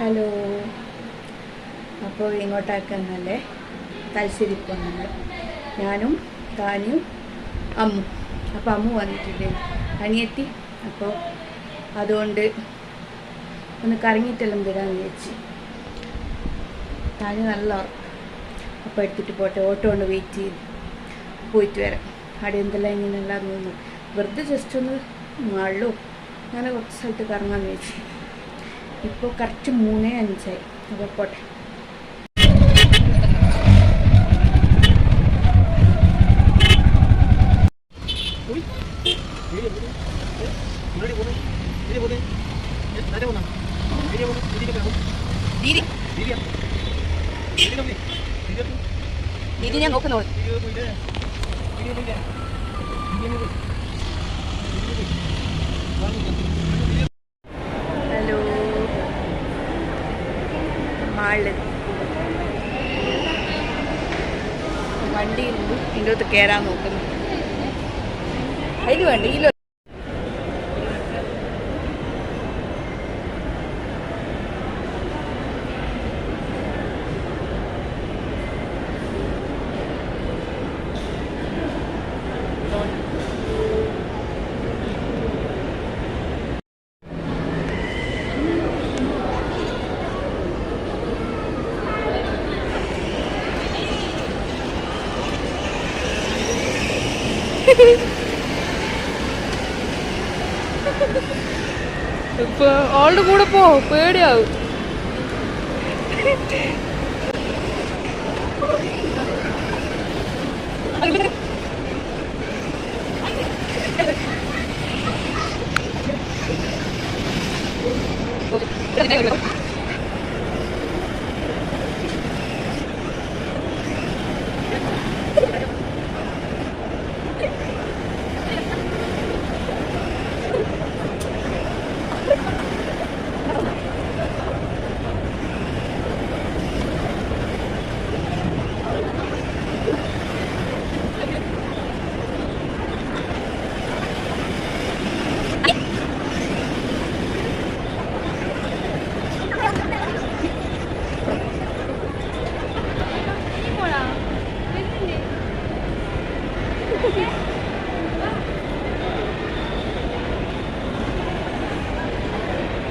Hello അപ്പോൾ ഇങ്ങോട്ടാക്കുന്നല്ലേ തലശ്ശേരി പോകുന്നുണ്ട് ഞാനും താനിയും അമ്മു അപ്പോൾ അമ്മു വന്നിട്ടുണ്ട് അനിയെത്തി അപ്പോൾ അതുകൊണ്ട് ഒന്ന് കറങ്ങിയിട്ടെല്ലാം വരാമെന്ന് വിചാരിച്ച് താന് നല്ല അപ്പോൾ എടുത്തിട്ട് പോട്ടെ ഓട്ടോ കൊണ്ട് വെയിറ്റ് ചെയ്ത് പോയിട്ട് വരാം അവിടെ എന്തെല്ലാം ഇങ്ങനെയുള്ള തോന്നുന്നു വെറുതെ ജസ്റ്റ് ഒന്ന് മള്ളു അങ്ങനെ കുറച്ച് സ്ഥലത്ത് കറങ്ങാമെന്ന് വെച്ച് ഇപ്പോൾ കറക്റ്റ് മൂന്നേ അഞ്ചായി. അപ്പോൾ പോട്ടെ. ദീദി. ഞാൻ നോക്കുന്നു അകത്ത് കയറാൻ നോക്കുന്നു. അതിന് വേണ്ട ഇതിൽ ഇപ്പൊ ആളുടെ Thank പോ പേടിയാവും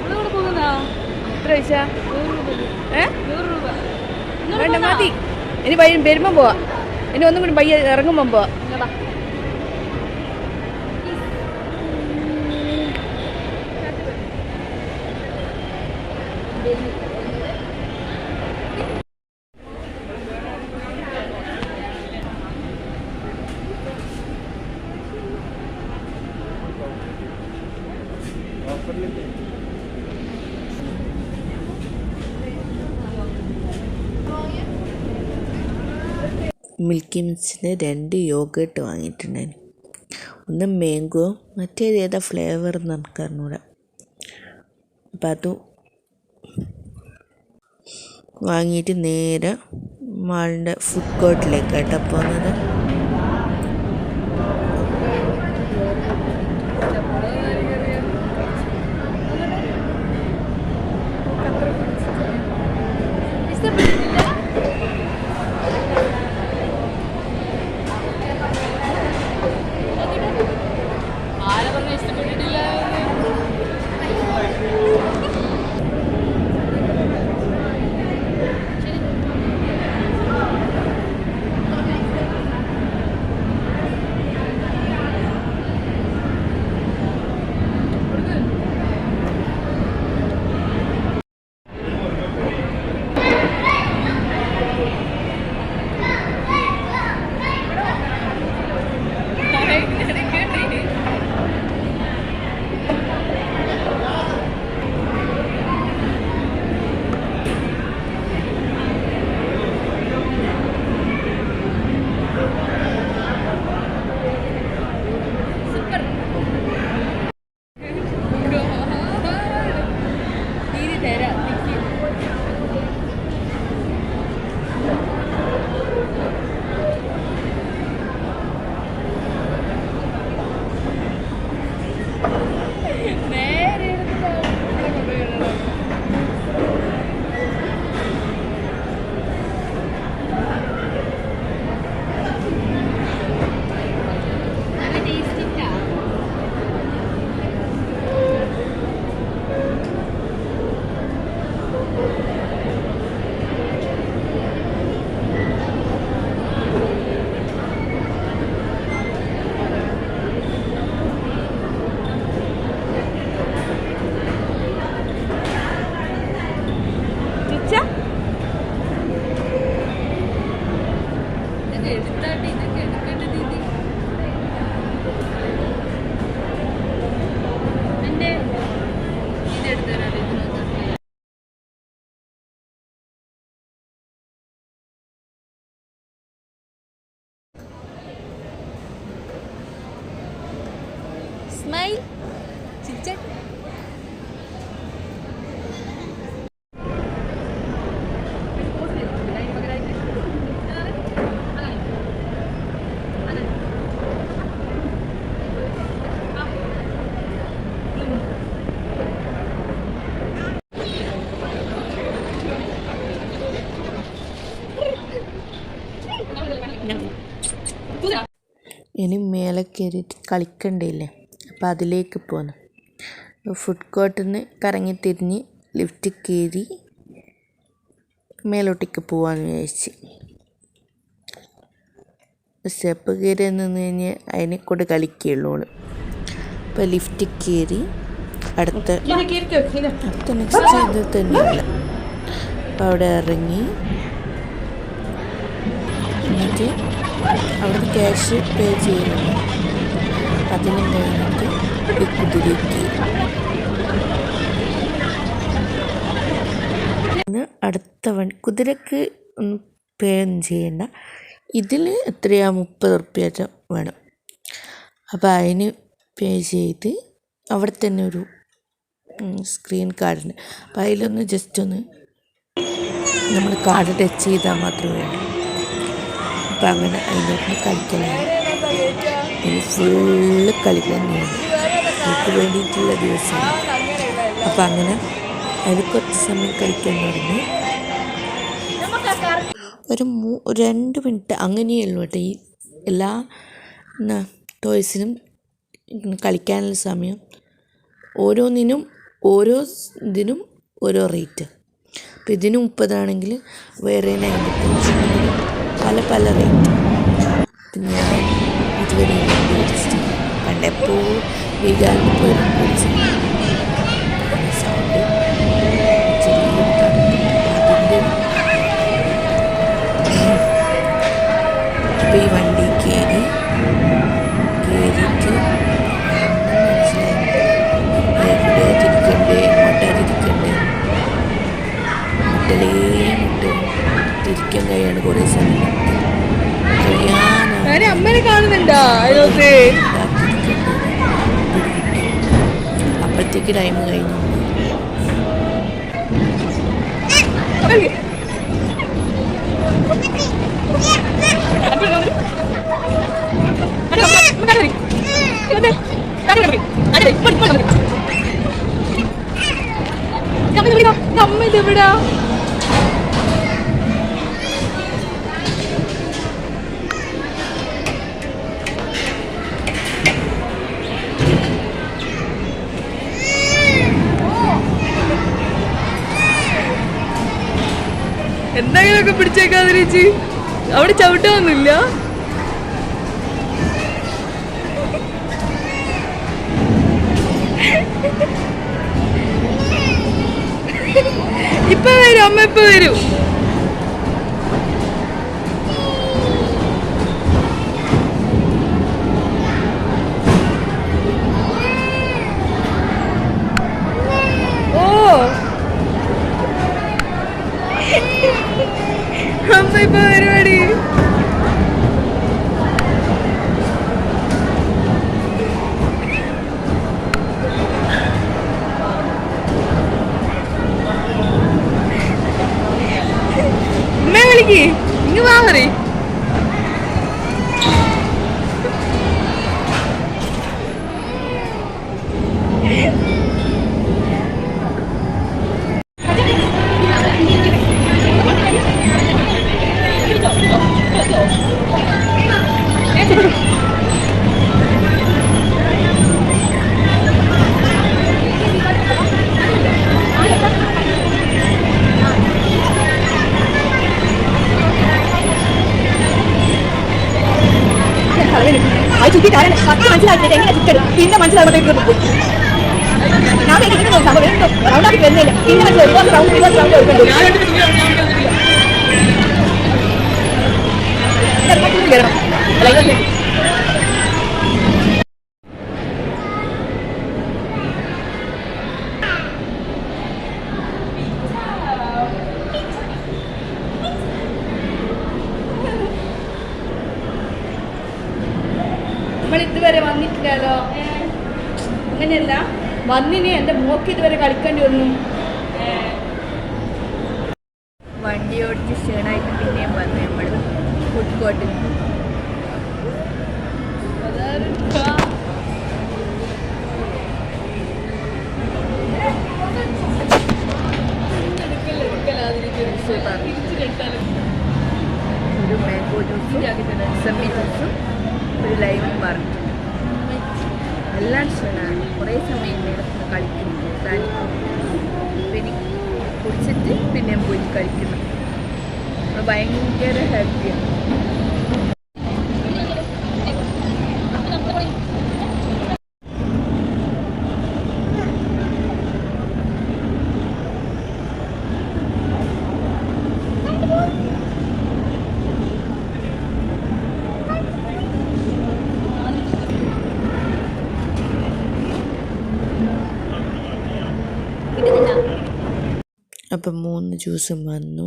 ഇവിടെ പോകുന്ന എത്ര പൈസ? വേണ്ട മതി. ഇനി വരുമ്പോ വരുമ്പം പോവാ. ഇനി ഒന്നും കൂടി പയ്യെ ഇറങ്ങുമ്പം പോവാ. മിസ്റ്റിന്റെ രണ്ട് യോഗേട്ട് വാങ്ങിയിട്ടുണ്ടായിരുന്നു ഒന്ന് മാംഗോ മറ്റേത് ഏതാ ഫ്ലേവർ എന്ന് എനിക്ക് അറിഞ്ഞൂടാ. അപ്പം അതും വാങ്ങിയിട്ട് നേരെ മാളിന്റെ ഫുഡ് കോർട്ടിലേക്കാട്ടോ പോകുന്നത്. ഇനി മേലെ കയറിയിട്ട് കളിക്കണ്ടല്ലേ? അപ്പം അതിലേക്ക് പോന്നു. ഫുഡ് കോർട്ടിൽ നിന്ന് കറങ്ങി തിരിഞ്ഞ് ലിഫ്റ്റ് കയറി മേലോട്ടേക്ക് പോവാന്ന് വിചാരിച്ച്. സ്റ്റെപ്പ് കയറി നിന്ന് കഴിഞ്ഞ് അതിനെ കൂടെ കളിക്കുകയുള്ളൂ ഓൾ. അപ്പോൾ ലിഫ്റ്റ് കയറി അടുത്ത അടുത്ത നെക്സ്റ്റ് ഇത് തന്നെയല്ല. അപ്പോൾ അവിടെ ഇറങ്ങി. എന്നിട്ട് അവിടുന്ന് ക്യാഷ് പേ ചെയ്യുന്നുണ്ട് അതിനും കഴിഞ്ഞിട്ട് ഈ കുതിരയ്ക്ക്. അടുത്ത വണ്ടി കുതിരക്ക് ഒന്ന് പേ ഒന്നും ചെയ്യണ്ട. ഇതിൽ എത്രയാ? മുപ്പത് റുപ്യ വേണം. അപ്പോൾ അതിന് പേ ചെയ്ത് അവിടെ തന്നെ ഒരു സ്ക്രീൻ കാർഡുണ്ട് അപ്പോൾ അതിലൊന്ന് ജസ്റ്റ് ഒന്ന് നമ്മൾ കാർഡ് ടച്ച് ചെയ്താൽ മാത്രമേ വേണ്ടൂ. അപ്പം അങ്ങനെ അതിനൊക്കെ കളിക്കലാണ്. ഇനി ഫുള്ള് കളി തന്നെയാണ്. എനിക്ക് വേണ്ടിയിട്ടുള്ള ദിവസമാണ് അപ്പം അങ്ങനെ അതിൽ കുറച്ച് സമയം കളിക്കാൻ തുടങ്ങി. ഒരു മൂ രണ്ട് മിനിറ്റ് അങ്ങനെയല്ലോ കേട്ടോ ഈ എല്ലാ എന്നാ ടോയ്സിനും കളിക്കാനുള്ള സമയം. ഓരോന്നിനും ഓരോ ഇതിനും ഓരോ റേറ്റ് അപ്പോൾ ഇതിന് മുപ്പതാണെങ്കിൽ വേറെ അമ്പത്തഞ്ച് പല പല റേറ്റ് അപ്പം ഞാൻ ഇതുവരെ മേടിച്ചിട്ടില്ല പണ്ടെപ്പോൾ വീഗാലിന് പോയി മേടിച്ചു സൗണ്ട് തിരിക്കാൻ കഴിയാണ് കുറേ സമയം അമ്മേനെ കാണുന്നുണ്ടാ അപ്പോഴത്തേക്ക് ടൈം കഴിഞ്ഞു അമ്മ പിടിച്ചേക്കാതിരിച്ച് അവിടെ ചവിട്ടാന്നില്ല ഇപ്പൊ വരും അമ്മ ഇപ്പൊ വരും. நடந்துட்டு இருக்கு நானே நினைக்கிறேன் நம்ம வேண்டும் ரவுண்டாக்கு தெரியல இங்கே ஒரு ரவுண்ட் இருபது ரவுண்ட் இருக்கணும் ഇതുവരെ കളിക്കേണ്ടി വന്നു വണ്ടി ഓടിച്ച് ക്ഷീണമായിട്ട് പിന്നെയും വന്നു നമ്മൾ ഫുഡ് കോർട്ടിൽ ഒരു മാംഗോ ജ്യൂസും സെമ്മി ജ്യൂസും ഒരു ലൈവും പറഞ്ഞിട്ടുണ്ട് നല്ല ഇഷ്ടമാണ് കുറേ സമയം നേരത്തെ കളിക്കുന്നു. പിന്നെ കുടിച്ചിട്ട് പിന്നെ പോയി കളിക്കുന്നു. അപ്പോൾ ഭയങ്കര ഹാപ്പിയാണ് അപ്പം മൂന്ന് ജ്യൂസും വന്നു.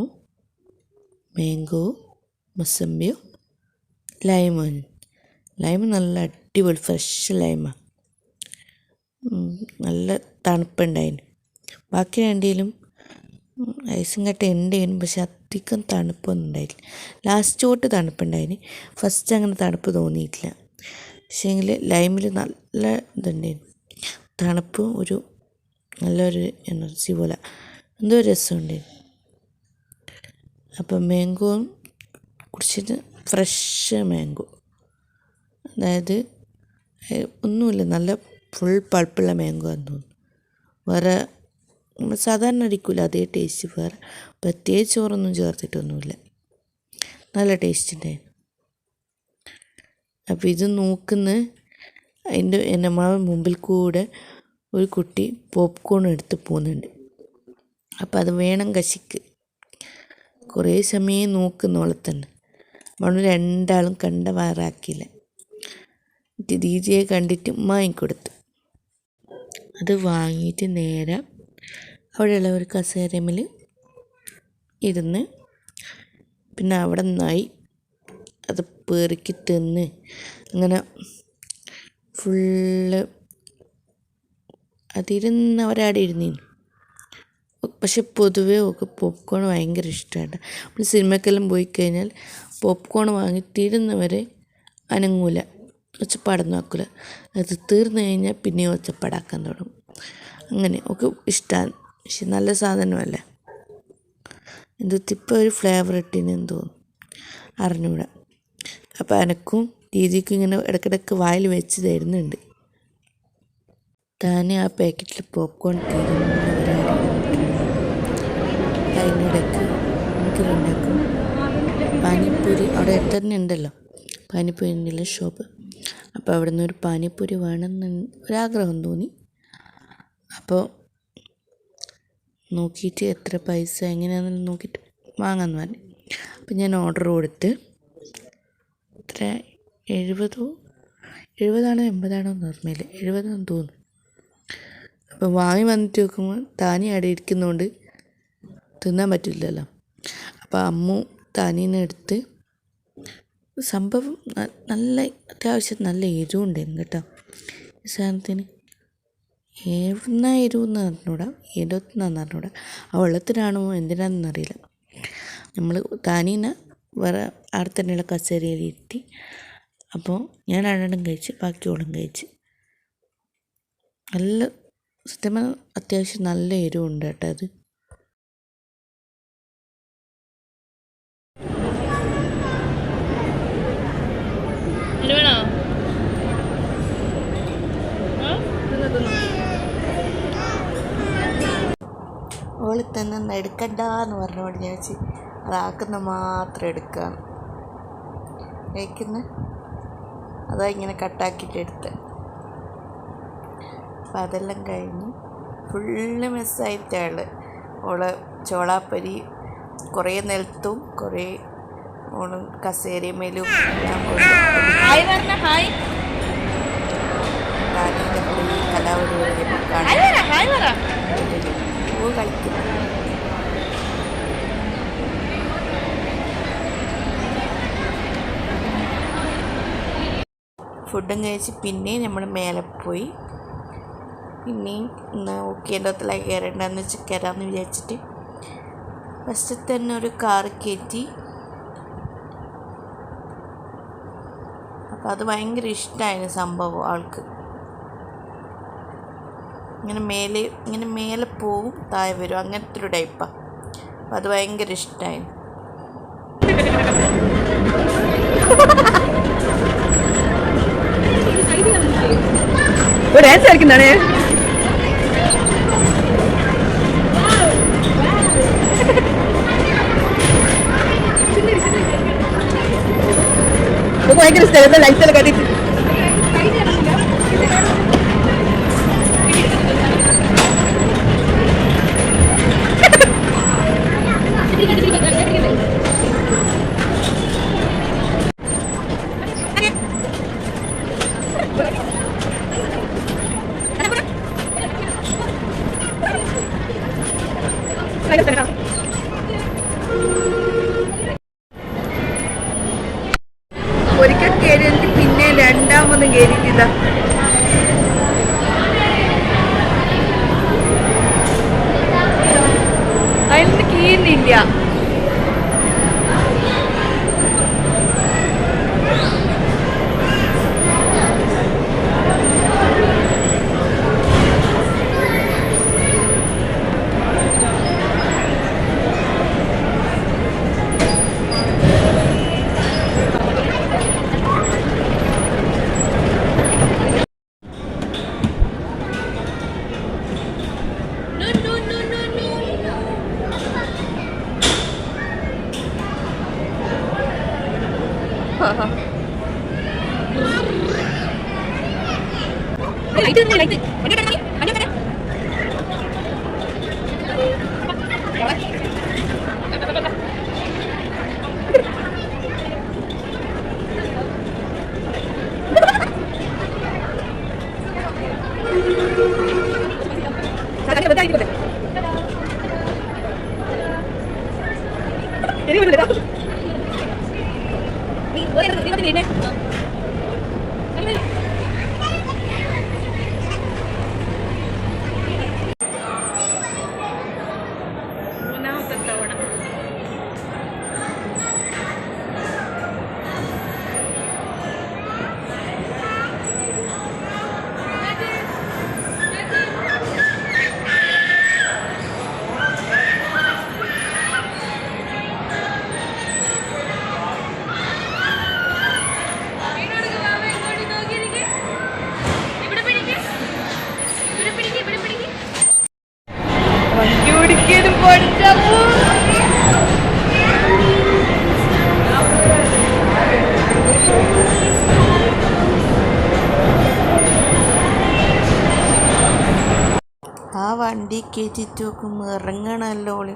മാംഗോ മൊസമ്പിയോ ലൈമൺ ലൈമ് നല്ല അടിപൊളി ഫ്രഷ് ലൈമ നല്ല തണുപ്പുണ്ടായിന്. ബാക്കി രണ്ടിലും ഐസും കട്ട ഉണ്ടായിരുന്നു പക്ഷെ അധികം തണുപ്പൊന്നും ഉണ്ടായില്ല. ലാസ്റ്റ് തൊട്ട് തണുപ്പുണ്ടായിന്. ഫസ്റ്റ് അങ്ങനെ തണുപ്പ് തോന്നിയിട്ടില്ല. പക്ഷേങ്കിൽ ലൈമിൽ നല്ല ഇതുണ്ടായിരുന്നു തണുപ്പ് ഒരു നല്ലൊരു എനർജി പോലെ എന്തോ രസമുണ്ട്. അപ്പം മാംഗോ കുടിച്ചിട്ട് ഫ്രഷ് മാംഗോ. അതായത് ഒന്നുമില്ല നല്ല ഫുൾ പൾപ്പുള്ള മാംഗോ ആണെന്ന് തോന്നുന്നു. വേറെ നമ്മൾ സാധാരണ അടിക്കില്ല അതേ ടേസ്റ്റ്. വേറെ പ്രത്യേകിച്ച് ചോറൊന്നും ചേർത്തിട്ടൊന്നുമില്ല. നല്ല ടേസ്റ്റ് ഉണ്ടായിരുന്നു അപ്പോൾ ഇത് നോക്കുന്ന അതിന്റെ എന്റെ മുമ്പിൽ കൂടെ ഒരു കുട്ടി പോപ്കോൺ എടുത്ത് പോകുന്നുണ്ട്. അപ്പം അത് വേണം കശിക്ക്. കുറേ സമയം നോക്കുന്നോളെ തന്നെ. മണു രണ്ടാളും കണ്ട വാറാക്കിയില്ല എന്നിട്ട് ദീജയെ കണ്ടിട്ട് വാങ്ങിക്കൊടുത്തു. അത് വാങ്ങിയിട്ട് നേരെ അവിടെയുള്ള ഒരു കസേരമിൽ ഇരുന്ന് പിന്നെ അവിടെ നിന്നായി. അത് പെറുക്കി തിന്ന്. അങ്ങനെ ഫുള്ള് അതിരുന്നവരാടെ ഇരുന്നീനു. പക്ഷെ പൊതുവേ ഒക്കെ പോപ്കോൺ ഭയങ്കര ഇഷ്ടമാണ്. നമ്മൾ സിനിമക്കെല്ലാം പോയി കഴിഞ്ഞാൽ പോപ്കോൺ വാങ്ങി തീരുന്നവരെ അനങ്ങൂല ഒച്ചപ്പാടൊന്നും ആക്കൂല. അത് തീർന്നു കഴിഞ്ഞാൽ പിന്നെയും ഒച്ചപ്പാടാക്കാൻ തുടങ്ങും. അങ്ങനെ ഒക്കെ ഇഷ്ടമാണ് പക്ഷെ നല്ല സാധനമല്ലേ? എന്തോ എന്തൊത്തിപ്പോൾ ഒരു ഫ്ലേവർ ഇട്ടിനെന്ന് തോന്നുന്നു അറിഞ്ഞൂടാ. അപ്പോൾ എനക്കും രീതിക്കും ഇങ്ങനെ ഇടയ്ക്കിടയ്ക്ക് വായിൽ വെച്ച് തരുന്നുണ്ട്. താനേ ആ പാക്കറ്റിൽ പോപ്കോൺ തീരുന്നവരാണ് പാനിപ്പൂരി അവിടെ തന്നെ ഉണ്ടല്ലോ. പാനിപ്പൂരിന്റെ ഷോപ്പ് അപ്പോൾ അവിടെ നിന്ന് ഒരു പാനിപ്പൂരി വേണമെന്ന് ഒരാഗ്രഹം തോന്നി. അപ്പോൾ നോക്കിയിട്ട് എത്ര പൈസ എങ്ങനെയാണെന്ന് നോക്കിയിട്ട് വാങ്ങാമെന്ന് പറഞ്ഞു. അപ്പം ഞാൻ ഓർഡർ കൊടുത്ത് എത്ര? എഴുപതോ? എഴുപതാണോ എൺപതാണോ എന്ന് ഓർമ്മയില്ല. എഴുപതാണെന്ന് തോന്നുന്നു. അപ്പോൾ വാങ്ങി വന്നിട്ട് നോക്കുമ്പോൾ താനി അവിടെ ഇരിക്കുന്നതുകൊണ്ട് തിന്നാൻ പറ്റില്ലല്ലോ. അപ്പോൾ അമ്മു താനീനെ എടുത്ത് സംഭവം നല്ല അത്യാവശ്യം നല്ല എരിവുണ്ടായിരുന്നു കേട്ടോ. ഈ സാധനത്തിന് എവിടുന്ന എരിവെന്ന് അറിഞ്ഞൂടാ? എരിവെന്നാന്ന് അറിഞ്ഞൂടാ? ആ വെള്ളത്തിനാണോ എന്തിനാണെന്ന് അറിയില്ല. നമ്മൾ താനീനെ വേറെ അവിടെ തന്നെയുള്ള കസേരയിൽ ഇരുത്തി അപ്പോൾ ഞാൻ രണ്ടെണ്ണം കഴിച്ച് ബാക്കിയോളം കഴിച്ച്. നല്ല സത്യം പറഞ്ഞാൽ അത്യാവശ്യം നല്ല എരിവുണ്ട് കേട്ടോ അത്. ഓൾ തന്നെ ഒന്ന് എടുക്കണ്ടെന്ന് പറഞ്ഞുകൊണ്ട് ഞാൻ വെച്ച് അതാക്കുന്ന മാത്രം എടുക്കുകയാണ് കഴിക്കുന്ന അതാ ഇങ്ങനെ കട്ടാക്കിയിട്ട് എടുത്ത്. അപ്പം അതെല്ലാം കഴിഞ്ഞ് ഫുള്ള് മിസ്സായിട്ടാണ് ഓൾ ചോളാപ്പരി കുറേ നിലത്തും കുറേ ഓണം കസേരമേലും എല്ലാം ഹായ് പറഞ്ഞ ഹായ്. പോയി കലാപരിപാടി ഹായ് കാണാൻ പറ ഹായ് പറ പൂ കളിക്കുന്നു ഫുഡും കഴിച്ച് പിന്നെയും നമ്മൾ മേലെ പോയി. പിന്നെയും ഇന്ന് ഓക്കേണ്ടത്തിലേക്ക് കയറേണ്ടതെന്ന് വെച്ച് കയറാമെന്ന് വിചാരിച്ചിട്ട് ഫസ്റ്റ് തന്നെ ഒരു കാർ കയറ്റി. അപ്പം അത് ഭയങ്കര ഇഷ്ടമായിരുന്നു സംഭവം ആൾക്ക്. ഇങ്ങനെ മേലെ ഇങ്ങനെ മേലെ പോവും താഴെ വരും. അങ്ങനത്തെ ഒരു ടൈപ്പാണ് അപ്പം അത് ഭയങ്കര ഇഷ്ടമായി ഭയങ്കര ഇഷ്ടമായിരുന്നു ലൈറ്റ്സൊക്കെ കണ്ടിട്ട് വണ്ടി കയറ്റിട്ട് നോക്കുമ്പോൾ ഇറങ്ങണമല്ലോ ഓൾ.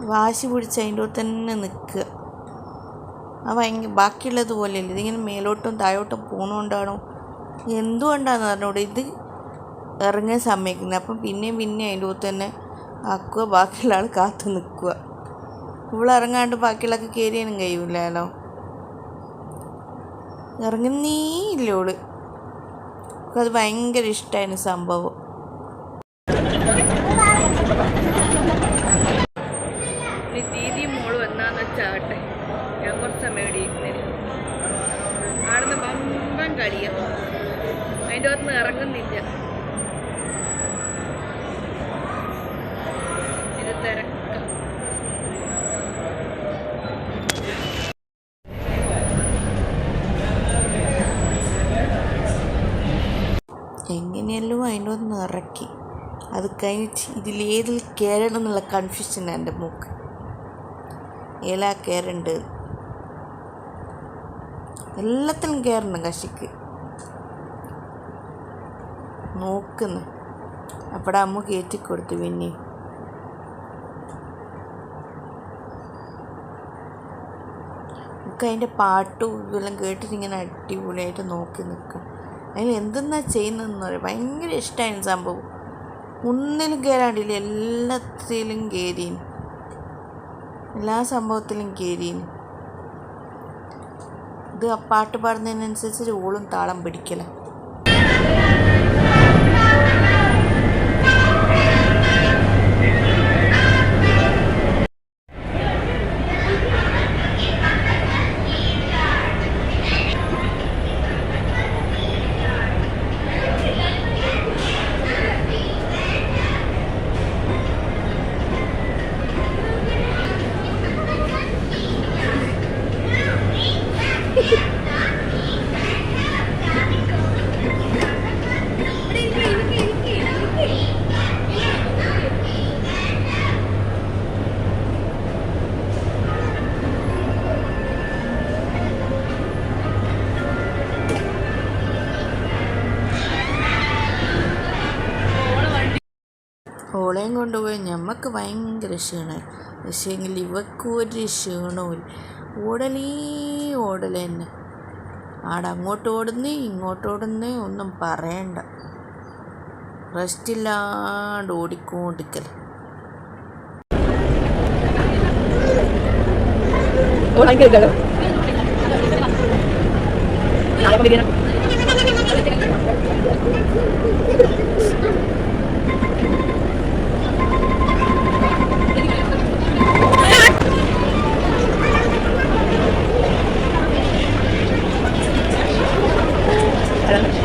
വാശി പിടിച്ച് അതിന്റെ തന്നെ നിൽക്കുക. ആ ഭയങ്കര ബാക്കിയുള്ളത് പോലെയല്ല? ഇതിങ്ങനെ മേലോട്ടും താഴോട്ടും പോണോണ്ടാണോ? എന്തുകൊണ്ടാണെന്ന് പറഞ്ഞോട് ഇത് ഇറങ്ങാൻ സമ്മതിക്കുന്നത് അപ്പം പിന്നെയും പിന്നെയും അതിന്റെ കൂടെ തന്നെ ആക്കുക ബാക്കിയുള്ള ആൾ കാത്തു നിൽക്കുക. ഇവളിറങ്ങാണ്ട് ബാക്കിയുള്ളൊക്കെ കയറിയാനും കഴിയില്ലല്ലോ ഇറങ്ങുന്നേ ഇല്ല ഓൾ. അത് ഭയങ്കര ഇഷ്ടമായിരുന്നു സംഭവം. ഇനി ദീദി മോൾ വന്നാന്ന് വെച്ചാട്ടെ ഞാൻ കുറച്ച് സമയം ഇവിടെ ഇരുന്നേന് ആടുന്ന് പമ്പൻ കളിയാ അതിന്റെ അകത്തുനിന്ന് ഇറങ്ങുന്നില്ല. ഇത് തിരക്ക. എങ്ങനെയല്ലോ അതിന്റെ ഒന്ന് ഇറക്കി. അത് കഴിഞ്ഞിട്ട് ഇതിലേതിൽ കയറണം എന്നുള്ള കൺഫ്യൂഷൻ എന്റെ മൂക്ക്. ഏലാ കയറുണ്ട്. എല്ലാത്തിലും കയറണം കശിക്ക്. നോക്കുന്നു. അപ്പട അമ്മ കയറ്റി കൊടുത്തു പിന്നെ. നമുക്ക് അതിന്റെ പാട്ടും ഇതെല്ലാം കേട്ടിട്ട് ഇങ്ങനെ അടിപൊളിയായിട്ട് നോക്കി നിൽക്കും. അതിൽ എന്തെന്നാ ചെയ്യുന്നതെന്ന് പറയും ഭയങ്കര ഇഷ്ടമായിരുന്നു സംഭവം. ഒന്നിലും കയറാണ്ടില്ല എല്ലാത്തിലും കയറി എല്ലാ സംഭവത്തിലും കയറി ഇത് പാട്ട് പാടുന്നതിനനുസരിച്ച് ഓളും താളം പിടിക്കല. കൊണ്ടുപോയി ഞമ്മക്ക് ഭയങ്കര ക്ഷീണമായി പക്ഷേങ്കിൽ ഇവക്ക് ഒരു ക്ഷീണവും ഓടലേ ഓടൽ തന്നെ. ആടെ അങ്ങോട്ട് ഓടുന്നേ ഇങ്ങോട്ട് ഓടുന്നേ ഒന്നും പറയണ്ട. റെസ്റ്റ് ഇല്ലാണ്ട് ഓടിക്കൊണ്ടിരിക്കൽ ഓൾ ഭയങ്കര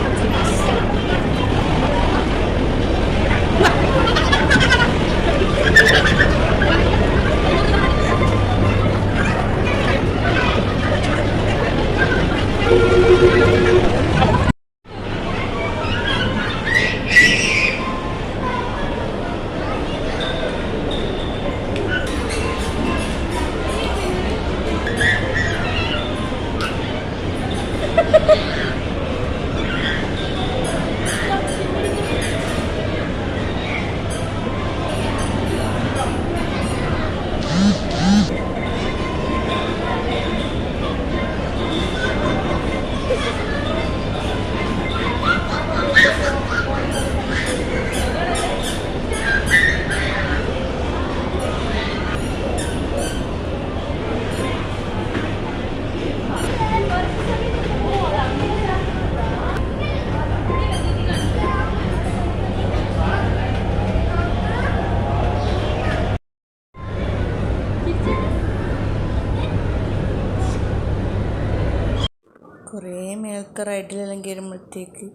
റൈഡിലെല്ലാം കയറുമ്പോഴത്തേക്ക്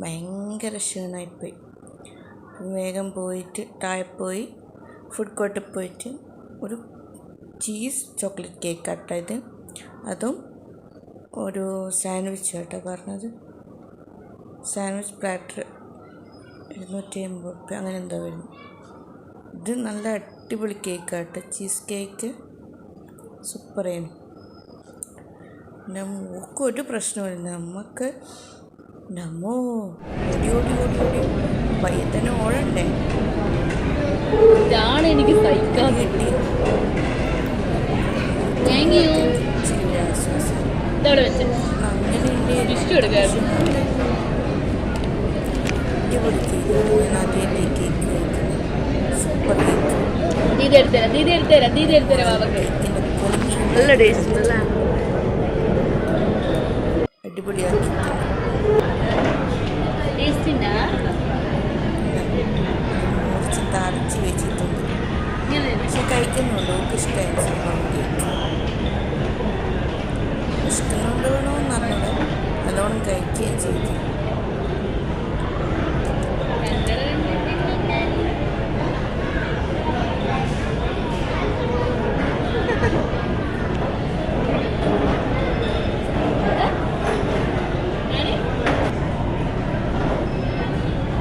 ഭയങ്കര ക്ഷീണമായിപ്പോയി വേഗം പോയിട്ട് താഴെ പോയി ഫുഡ് കോർട്ടിൽ പോയിട്ട് ഒരു ചീസ് ചോക്ലേറ്റ് കേക്ക് ആട്ടായത് അതും ഒരു സാൻഡ്വിച്ച് കേട്ടോ പറഞ്ഞത്. സാൻഡ്വിച്ച് പ്ലാറ്റർ ഇരുന്നൂറ്റി അമ്പത് റുപ്യ അങ്ങനെ എന്തോ വരുന്നു. ഇത് നല്ല അടിപൊളി കേക്കാട്ടോ ചീസ് കേക്ക് സൂപ്പറായിരുന്നു നമുക്ക് ഒരു പ്രശ്നമില്ല നമുക്ക് നമ്മോ ഓടി ഓടി ഓടി ഓടി. പയ്യെ തന്നെ ഓടണ്ടേ? ഇതാണ് എനിക്ക് സഹിക്കാൻ കിട്ടി. താങ്ക് യു അങ്ങനെ ഇഷ്ടം എടുക്കായിരുന്നു ദീദി എടുത്തരാം ദീദി എടുത്തരാം ദീദി എടുത്തരാം ബാബക്ക് നല്ല ടേസ്റ്റ് അല്ലേ അടിപൊളിയാക്കി. കുറച്ച് തറച്ച് വെച്ചിട്ടുണ്ട്. പക്ഷെ കഴിക്കുന്നുണ്ട്. നമുക്ക് ഇഷ്ടമായി കേക്ക്. ഇഷ്ടമുണ്ടോണോ നല്ലോണം കഴിക്കുകയും ചെയ്തു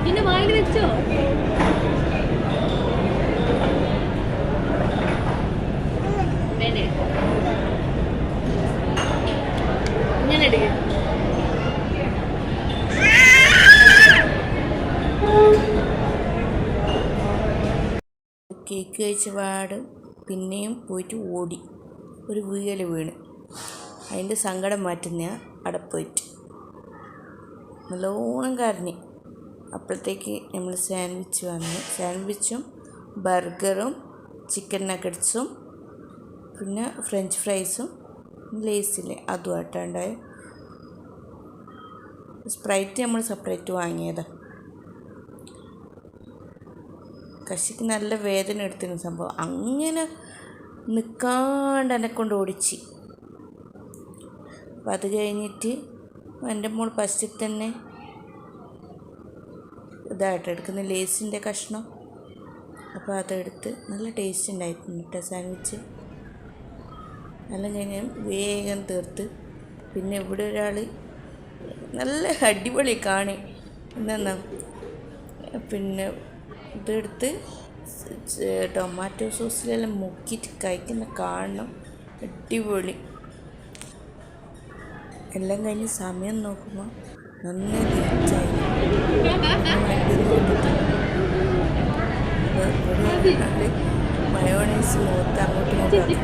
നിന്റെ വായിൽ വെച്ചോ വേണ്ടേ ഇങ്ങനെ എടുക്ക കേക്ക് കഴിച്ച പാട്. പിന്നെയും പോയിട്ട് ഓടി. ഒരു വീഴൽ വീണ്. അതിന്റെ സങ്കടം മാറ്റുന്ന അവിടെ പോയിട്ട്. നല്ലോണം കരഞ്ഞ്. അപ്പോഴത്തേക്ക് നമ്മൾ സാൻഡ്വിച്ച് വന്നു. സാൻഡ്വിച്ചും ബർഗറും ചിക്കൻ നഗറ്റ്സും പിന്നെ ഫ്രഞ്ച് ഫ്രൈസും ലേസില്ലേ അതും ആട്ടാണ്ടായ സ്പ്രൈറ്റ് നമ്മൾ സെപ്പറേറ്റ് വാങ്ങിയതാണ്. കശിക്ക് നല്ല വേദന എടുത്തിരുന്ന സംഭവം. അങ്ങനെ നിൽക്കാണ്ട് എന്നെ കൊണ്ട് ഓടിച്ച്. അപ്പം അത് കഴിഞ്ഞിട്ട് എന്റെ മോൾ ഫസ്റ്റിൽ തന്നെ ഇതായിട്ട് എടുക്കുന്ന ലേസിന്റെ കഷ്ണം. അപ്പോൾ അതെടുത്ത് നല്ല ടേസ്റ്റ് ഉണ്ടായിരുന്നു കേട്ടോ സാൻഡ്വിച്ച് എല്ലാം കഴിഞ്ഞ് വേഗം തീർത്ത്. പിന്നെ ഇവിടെ ഒരാൾ നല്ല അടിപൊളി കാണി. എന്താ പിന്നെ ഇതെടുത്ത് ടൊമാറ്റോ സോസിലെല്ലാം മുക്കിയിട്ട് കഴിക്കുന്ന കാണണം. അടിപൊളി. എല്ലാം കഴിഞ്ഞ് സമയം നോക്കുമ്പോൾ നന്നായി മയോണൈസ് മുഖത്ത് അങ്ങോട്ടും ഇങ്ങോട്ടും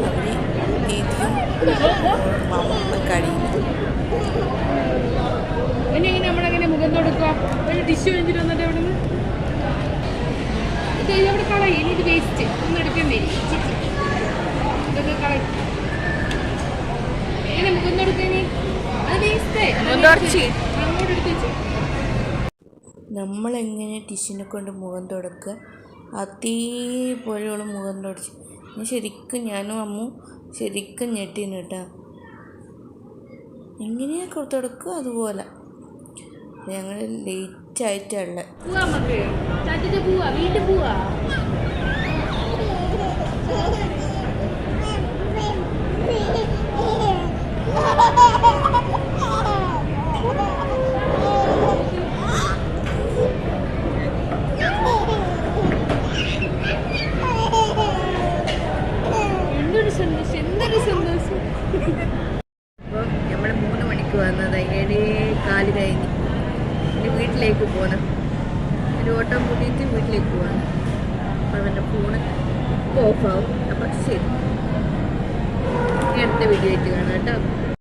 അവർ നീതിയും മമ്മ കടിയും എങ്ങനെ നമ്മളെങ്ങനെ മുഖം തുടക്കുക? ഒരു ടിഷ്യൂ വെച്ചിട്ട് വന്നിട്ട് അവിടെ നിന്ന് ഇത് അവിടെ കളയും? ഇനി ഇത് വേസ്റ്റ് ഒന്നും എടുക്കണ്ടേ. ഇതൊക്കെ കളയും. എങ്ങനെ മുഖം തുടക്കുന്നേ അത് വേസ്റ്റ് അങ്ങോട്ട് എടുത്ത് വെച്ചു. നമ്മളെങ്ങനെ ടിഷ്യൂനെ കൊണ്ട് മുഖം തുടക്കുക? അതേപോലെയുള്ള മുഖം തുടച്ചു. ഇനി ശരിക്കും ഞാനും അമ്മു ശരിക്കും ഞെട്ടിന് കേട്ടോ. എങ്ങനെയാ തുടക്കുക അതുപോലെ. ഞങ്ങൾ ലേറ്റ് ആയിട്ടുള്ള പോവാ നമുക്ക് ചാറ്റത്തെ പോവാ വീട്ടിൽ പോവാ എന്തൊരു സന്തോഷം എന്തൊരു സന്തോഷം അപ്പോൾ നമ്മൾ മൂന്ന് മണിക്ക് വന്നത് അതിനിടെ കാൽ കഴിഞ്ഞ് ഇനി വീട്ടിലേക്ക് പോകണം ഒരു ഓട്ടം കൂട്ടിയിട്ട് വീട്ടിലേക്ക് പോകണം അപ്പോൾ എന്റെ ഫോണ് ഓഫാവും അപ്പം ശരി അടുത്ത വീഡിയോ ആയിട്ട് കാണാം കേട്ടോ.